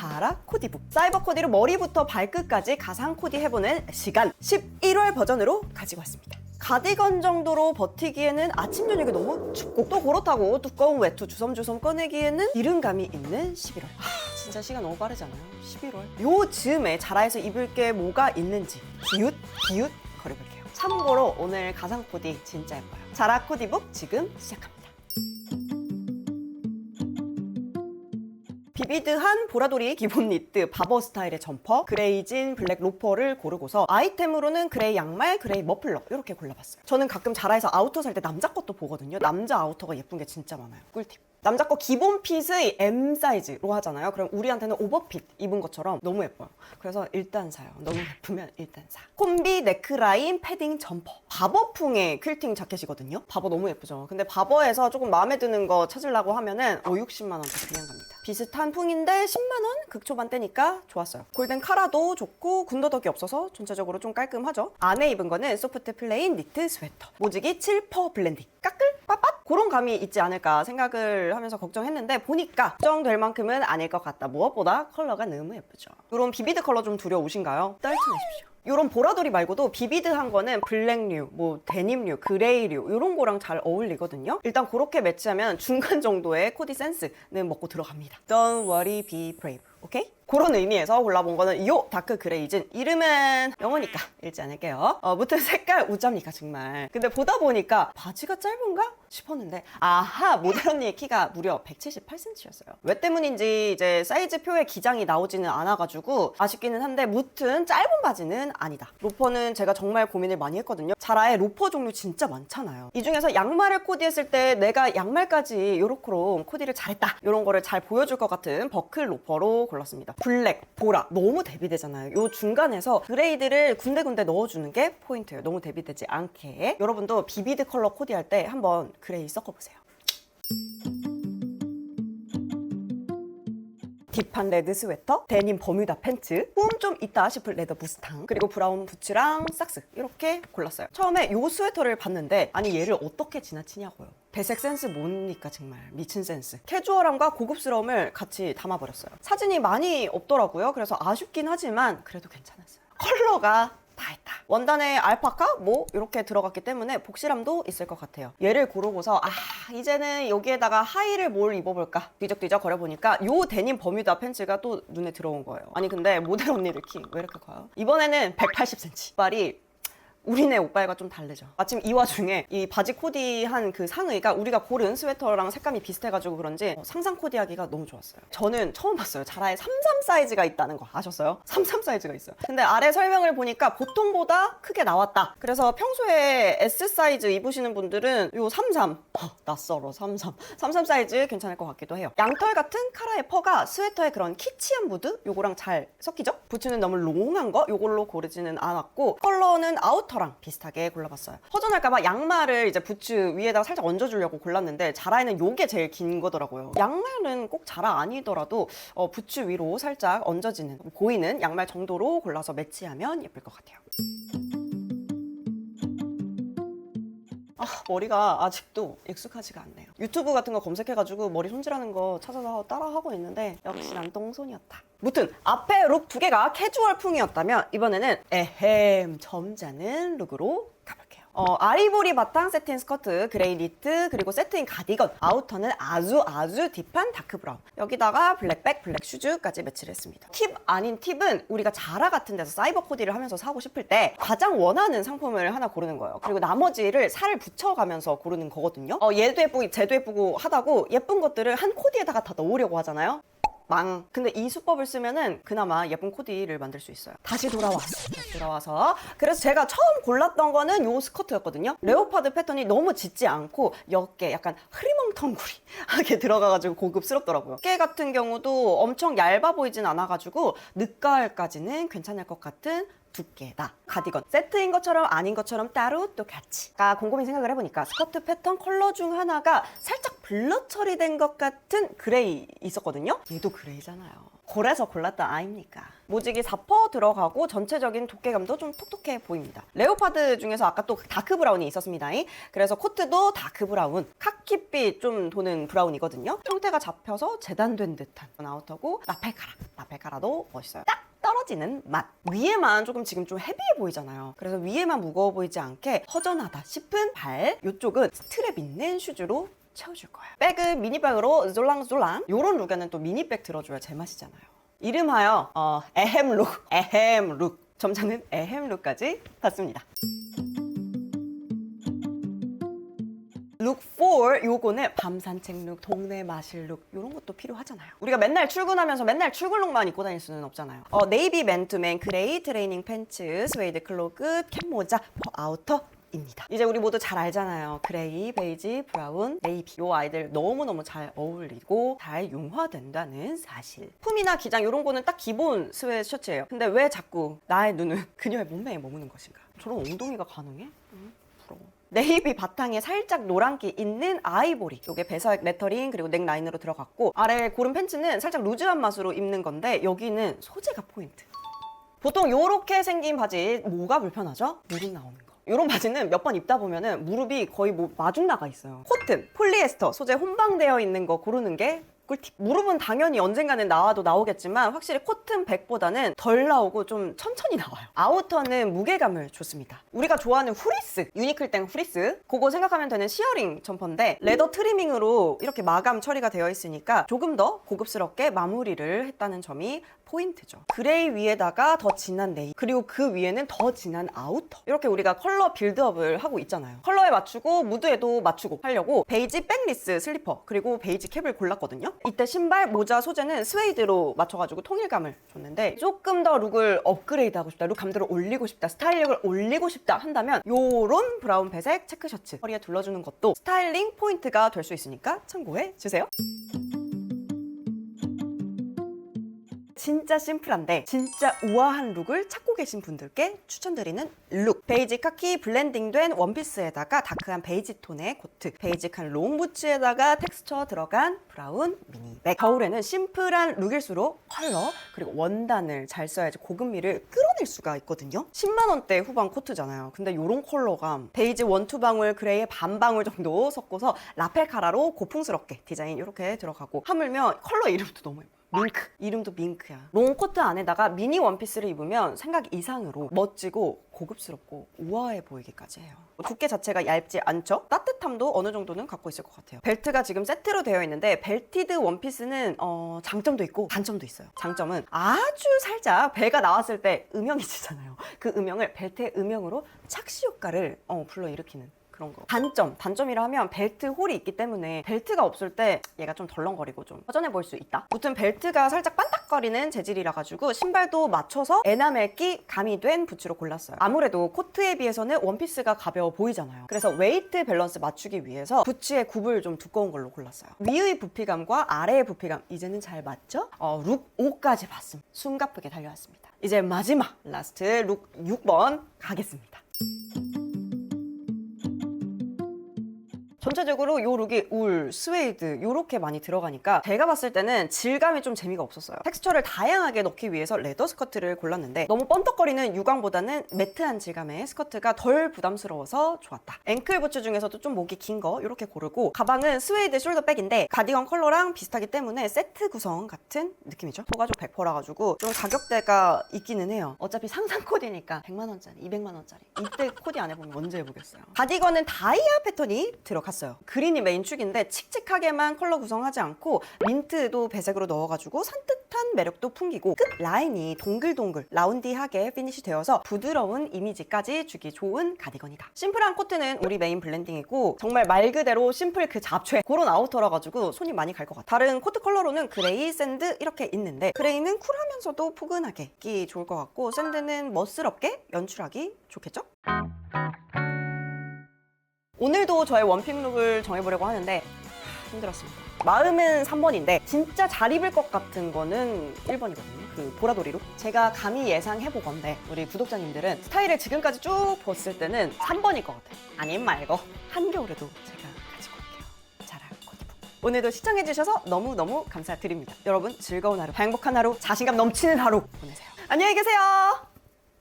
자라 코디북. 사이버 코디로 머리부터 발끝까지 가상 코디 해보는 시간 11월 버전으로 가지고 왔습니다. 가디건 정도로 버티기에는 아침 저녁이 너무 춥고 또 그렇다고 두꺼운 외투 주섬주섬 꺼내기에는 이른감이 있는 11월. 아 진짜 시간 너무 빠르잖아요. 11월. 요 즈음에 자라에서 입을 게 뭐가 있는지 기웃 기웃 거려볼게요. 참고로 오늘 가상 코디 진짜 예뻐요. 자라 코디북 지금 시작합니다 비비드한 보라돌이 기본 니트 바버 스타일의 점퍼 그레이 진 블랙 로퍼를 고르고서 아이템으로는 그레이 양말 그레이 머플러 이렇게 골라봤어요. 저는 가끔 자라에서 아우터 살 때 남자 것도 보거든요. 남자 아우터가 예쁜 게 진짜 많아요. 꿀팁. 남자 거 기본 핏의 M 사이즈로 하잖아요. 그럼 우리한테는 오버핏 입은 것처럼 너무 예뻐요. 그래서 일단 사요. 너무 예쁘면 일단 사. 콤비 네크라인 패딩 점퍼. 바버풍의 퀼팅 자켓이거든요. 바버 너무 예쁘죠. 근데 바버에서 조금 마음에 드는 거 찾으려고 하면은 5, 60만 원대 그냥 갑니다 비슷한 풍인데 10만 원 극초반대니까 좋았어요. 골든 카라도 좋고 군더더기 없어서 전체적으로 좀 깔끔하죠. 안에 입은 거는 소프트 플레인 니트 스웨터. 모직이 7퍼 블렌딩. 까끌 그런 감이 있지 않을까 생각을 하면서 걱정했는데 보니까 걱정될 만큼은 아닐 것 같다. 무엇보다 컬러가 너무 예쁘죠. 이런 비비드 컬러 좀 두려우신가요? 떨쳐내십시오. 이런 보라돌이 말고도 비비드한 거는 블랙류, 뭐 데님류, 그레이류 이런 거랑 잘 어울리거든요. 일단 그렇게 매치하면 중간 정도의 코디 센스는 먹고 들어갑니다. Don't worry, be brave. 오케이? 그런 의미에서 골라본 거는 이 다크 그레이진 이름은 영어니까 읽지 않을게요. 어, 무튼 색깔 우짜입니까 정말. 근데 보다 보니까 바지가 짧은가 싶었는데 아하 모델 언니의 키가 무려 178cm였어요. 왜 때문인지 이제 사이즈표에 기장이 나오지는 않아가지고 아쉽기는 한데 무튼 짧은 바지는 아니다. 로퍼는 제가 정말 고민을 많이 했거든요. 자라의 로퍼 종류 진짜 많잖아요. 이 중에서 양말을 코디했을 때 내가 양말까지 요렇게로 코디를 잘했다 이런 거를 잘 보여줄 것 같은 버클 로퍼로 골랐습니다. 블랙, 보라 너무 대비되잖아요. 요 중간에서 그레이드를 군데군데 넣어주는 게 포인트예요. 너무 대비되지 않게. 여러분도 비비드 컬러 코디할 때 한번 그레이 섞어보세요. 딥한 레드 스웨터, 데님 버뮤다 팬츠, 뿜좀 있다 싶을 레더 무스탕, 그리고 브라운 부츠랑 삭스 이렇게 골랐어요. 처음에 요 스웨터를 봤는데 아니 얘를 어떻게 지나치냐고요. 배색 센스 뭡니까 정말 미친 센스. 캐주얼함과 고급스러움을 같이 담아버렸어요. 사진이 많이 없더라고요. 그래서 아쉽긴 하지만 그래도 괜찮았어요. 컬러가. 원단에 알파카 뭐 이렇게 들어갔기 때문에 복실함도 있을 것 같아요. 얘를 고르고서 아 이제는 여기에다가 하의를 뭘 입어볼까 뒤적뒤적 거려보니까 요 데님 버뮤다 팬츠가 또 눈에 들어온 거예요. 아니 근데 모델 언니들 키왜 이렇게 커요? 이번에는 180cm. 발이 우리네 오빠가 좀 다르죠. 마침 이 와중에 이 바지 코디한 그 상의가 우리가 고른 스웨터랑 색감이 비슷해가지고 그런지 어, 상상 코디하기가 너무 좋았어요. 저는 처음 봤어요. 자라에 33 사이즈가 있다는 거 아셨어요? 33 사이즈가 있어요. 근데 아래 설명을 보니까 보통보다 크게 나왔다. 그래서 평소에 S 사이즈 입으시는 분들은 요 33, 어, 낯설어 33, 33 사이즈 괜찮을 것 같기도 해요. 양털 같은 카라의 퍼가 스웨터의 그런 키치한 무드 요거랑 잘 섞이죠? 부츠는 너무 롱한 거 요걸로 고르지는 않았고 컬러는 아 우터랑 비슷하게 골라봤어요. 허전할까봐 양말을 이제 부츠 위에다가 살짝 얹어주려고 골랐는데 자라에는 요게 제일 긴 거더라고요. 양말은 꼭 자라 아니더라도 어, 부츠 위로 살짝 얹어지는 보이는 양말 정도로 골라서 매치하면 예쁠 것 같아요. 아, 머리가 아직도 익숙하지가 않네요. 유튜브 같은 거 검색해가지고 머리 손질하는 거 찾아서 따라하고 있는데 역시 난 똥손이었다. 무튼 앞에 룩 두 개가 캐주얼 풍이었다면 이번에는 에헴 점잖은 룩으로. 어, 아이보리 바탕 세틴 스커트, 그레이 니트, 그리고 세트인 가디건, 아우터는 아주 아주 딥한 다크 브라운. 여기다가 블랙백, 블랙 슈즈까지 매치를 했습니다. 팁 아닌 팁은 우리가 자라 같은 데서 사이버 코디를 하면서 사고 싶을 때 가장 원하는 상품을 하나 고르는 거예요. 그리고 나머지를 살을 붙여가면서 고르는 거거든요. 어, 얘도 예쁘고 쟤도 예쁘고 하다고 예쁜 것들을 한 코디에다가 다 넣으려고 하잖아요. 망. 근데 이 수법을 쓰면은 그나마 예쁜 코디를 만들 수 있어요. 다시 돌아왔어. 돌아와서. 그래서 제가 처음 골랐던 거는 요 스커트였거든요. 레오파드 패턴이 너무 짙지 않고 옅게 약간 흐리멍텅구리 하게 들어가가지고 고급스럽더라고요. 어깨 같은 경우도 엄청 얇아 보이진 않아가지고 늦가을까지는 괜찮을 것 같은 두께다. 가디건. 세트인 것처럼 아닌 것처럼 따로 또 같이. 아까 곰곰이 생각을 해보니까 스커트 패턴 컬러 중 하나가 살짝 블러 처리된 것 같은 그레이 있었거든요. 얘도 그레이잖아요. 그래서 골랐다 아닙니까? 모직이 4% 들어가고 전체적인 두께감도 좀 톡톡해 보입니다. 레오파드 중에서 아까 또 다크 브라운이 있었습니다. 그래서 코트도 다크 브라운, 카키빛 좀 도는 브라운이거든요. 형태가 잡혀서 재단된 듯한 아우터고 라펠카라, 라펠카라도 멋있어요. 딱 떨어지는 맛. 위에만 조금 지금 좀 헤비해 보이잖아요. 그래서 위에만 무거워 보이지 않게 허전하다 싶은 발. 이쪽은 스트랩 있는 슈즈로 채워줄 거예요. 백은 미니백으로 졸랑졸랑. 요런 룩에는 또 미니백 들어줘야 제맛이잖아요. 이름하여 어, 에헴 룩, 에헴 룩. 점장은 에헴 룩까지 봤습니다. 룩 4, 요거는 밤 산책 룩, 동네 마실 룩 이런 것도 필요하잖아요. 우리가 맨날 출근하면서 맨날 출근룩만 입고 다닐 수는 없잖아요. 어, 네이비 맨투맨, 그레이 트레이닝 팬츠, 스웨이드 클로그, 캡 모자, 퍼 아우터, 입니다. 이제 우리 모두 잘 알잖아요. 그레이, 베이지, 브라운, 네이비. 요 아이들 너무너무 잘 어울리고 잘 융화된다는 사실. 품이나 기장 이런 거는 딱 기본 스웨 셔츠예요. 근데 왜 자꾸 나의 눈은 그녀의 몸매에 머무는 것인가? 저런 엉덩이가 가능해? 응? 네이비 바탕에 살짝 노란기 있는 아이보리. 요게 배석 레터링 그리고 넥 라인으로 들어갔고 아래 고른 팬츠는 살짝 루즈한 맛으로 입는 건데 여기는 소재가 포인트. 보통 요렇게 생긴 바지 뭐가 불편하죠? 무릎 나오는 거. 이런 바지는 몇 번 입다 보면은 무릎이 거의 뭐 마중 나가 있어요. 코튼, 폴리에스터 소재 혼방되어 있는 거 고르는 게 꿀팁. 무릎은 당연히 언젠가는 나와도 나오겠지만 확실히 코튼 백보다는 덜 나오고 좀 천천히 나와요. 아우터는 무게감을 줬습니다. 우리가 좋아하는 후리스, 유니클땡 후리스. 그거 생각하면 되는 시어링 점퍼인데 레더 트리밍으로 이렇게 마감 처리가 되어 있으니까 조금 더 고급스럽게 마무리를 했다는 점이 포인트죠. 그레이 위에다가 더 진한 네이 그리고 그 위에는 더 진한 아우터 이렇게 우리가 컬러 빌드업을 하고 있잖아요. 컬러에 맞추고 무드에도 맞추고 하려고 베이지 백리스 슬리퍼 그리고 베이지 캡을 골랐거든요. 이때 신발 모자 소재는 스웨이드로 맞춰가지고 통일감을 줬는데 조금 더 룩을 업그레이드하고 싶다, 룩 감도를 올리고 싶다, 스타일력을 올리고 싶다 한다면 요런 브라운 배색 체크 셔츠 허리에 둘러주는 것도 스타일링 포인트가 될 수 있으니까 참고해 주세요. 진짜 심플한데 진짜 우아한 룩을 찾고 계신 분들께 추천드리는 룩. 베이지 카키 블렌딩된 원피스에다가 다크한 베이지 톤의 코트 베이직한 롱 부츠에다가 텍스처 들어간 브라운 미니백. 겨울에는 심플한 룩일수록 컬러 그리고 원단을 잘 써야지 고급미를 끌어낼 수가 있거든요. 10만원대 후반 코트잖아요. 근데 이런 컬러감 베이지 원투 방울 그레이의 반 방울 정도 섞어서 라펠 카라로 고풍스럽게 디자인 이렇게 들어가고 하물며 컬러 이름도 너무 예뻐요 밍크. 이름도 밍크야. 롱코트 안에다가 미니 원피스를 입으면 생각 이상으로 멋지고 고급스럽고 우아해 보이기까지 해요. 두께 자체가 얇지 않죠? 따뜻함도 어느 정도는 갖고 있을 것 같아요. 벨트가 지금 세트로 되어 있는데 벨티드 원피스는 어, 장점도 있고 단점도 있어요. 장점은 아주 살짝 배가 나왔을 때 음영이 지잖아요. 그 음영을 벨트의 음영으로 착시 효과를 어, 불러일으키는 그런 거. 단점, 단점이라 하면 벨트 홀이 있기 때문에 벨트가 없을 때 얘가 좀 덜렁거리고 좀 허전해 보일 수 있다. 무튼 벨트가 살짝 반딱거리는 재질이라 가지고 신발도 맞춰서 에나멜기 가미된 부츠로 골랐어요. 아무래도 코트에 비해서는 원피스가 가벼워 보이잖아요. 그래서 웨이트 밸런스 맞추기 위해서 부츠의 굽을 좀 두꺼운 걸로 골랐어요. 위의 부피감과 아래의 부피감 이제는 잘 맞죠? 어, 룩 5까지 봤음. 숨가쁘게 달려왔습니다. 이제 마지막 라스트 룩 6번 가겠습니다. 전체적으로 요 룩이 울, 스웨이드 요렇게 많이 들어가니까 제가 봤을 때는 질감이 좀 재미가 없었어요. 텍스처를 다양하게 넣기 위해서 레더 스커트를 골랐는데 너무 번떡거리는 유광보다는 매트한 질감의 스커트가 덜 부담스러워서 좋았다. 앵클 부츠 중에서도 좀 목이 긴 거 이렇게 고르고 가방은 스웨이드 숄더백인데 가디건 컬러랑 비슷하기 때문에 세트 구성 같은 느낌이죠. 소가죽 100%라 가지고 좀 가격대가 있기는 해요. 어차피 상상 코디니까 100만 원짜리, 200만 원짜리. 이때 코디 안 해보면 언제 해보겠어요. 가디건은 다이아 패턴이 들어 갔어요. 그린이 메인 축인데 칙칙하게만 컬러 구성하지 않고 민트도 배색으로 넣어가지고 산뜻한 매력도 풍기고 끝 라인이 동글동글 라운디하게 피니시 되어서 부드러운 이미지까지 주기 좋은 가디건이다. 심플한 코트는 우리 메인 블렌딩이고 정말 말 그대로 심플 그 잡채 그런 아우터라 가지고 손이 많이 갈 것 같아. 다른 코트 컬러로는 그레이, 샌드 이렇게 있는데 그레이는 쿨하면서도 포근하게 입기 좋을 것 같고 샌드는 멋스럽게 연출하기 좋겠죠? 오늘도 저의 원픽 룩을 정해보려고 하는데 힘들었습니다. 마음은 3번인데 진짜 잘 입을 것 같은 거는 1번이거든요. 그 보라돌이 룩. 제가 감히 예상해보건데 우리 구독자님들은 스타일을 지금까지 쭉 봤을 때는 3번일 것 같아요. 아님 말고 한겨울에도 제가 가지고 올게요. 잘할 코디북. 오늘도 시청해주셔서 너무너무 감사드립니다. 여러분 즐거운 하루, 행복한 하루, 자신감 넘치는 하루 보내세요. 안녕히 계세요.